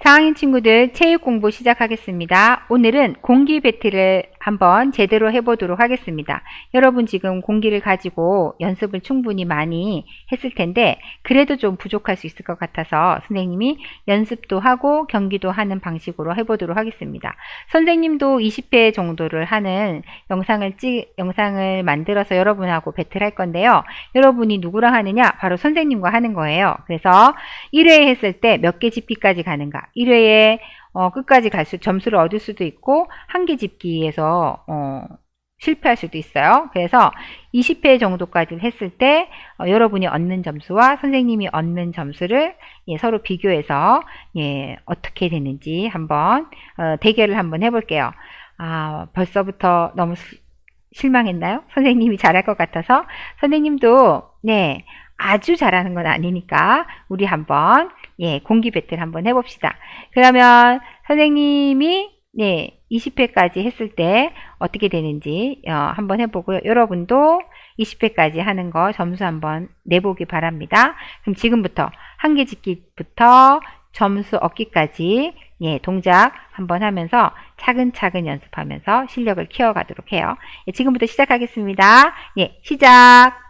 4학년 친구들 체육 공부 시작하겠습니다. 오늘은 공기 배틀을 한번 제대로 해보도록 하겠습니다. 여러분 지금 공기를 가지고 연습을 충분히 많이 했을 텐데 그래도 좀 부족할 수 있을 것 같아서 선생님이 연습도 하고 경기도 하는 방식으로 해보도록 하겠습니다. 선생님도 20회 정도를 하는 영상을 찍, 영상을 만들어서 여러분하고 배틀할 건데요. 여러분이 누구랑 하느냐? 바로 선생님과 하는 거예요. 그래서 1회 했을 때 몇개 집기까지 가는가? 1회에 어, 끝까지 갈 수, 점수를 얻을 수도 있고, 한 개 집기에서, 어, 실패할 수도 있어요. 그래서 20회 정도까지 했을 때, 어, 여러분이 얻는 점수와 선생님이 얻는 점수를 예, 서로 비교해서, 예, 어떻게 되는지 한번, 어, 대결을 한번 해볼게요. 아, 벌써부터 너무 시- 실망했나요? 선생님이 잘할 것 같아서. 선생님도, 네, 아주 잘하는 건 아니니까, 우리 한번, 예, 공기 배틀 한번 해봅시다. 그러면 선생님이 네, 20회까지 했을 때 어떻게 되는지 어, 한번 해보고요. 여러분도 20회까지 하는 거 점수 한번 내보기 바랍니다. 그럼 지금부터 한 개 짓기부터 점수 얻기까지 예, 동작 한번 하면서 차근차근 연습하면서 실력을 키워가도록 해요. 예, 지금부터 시작하겠습니다. 예, 시작!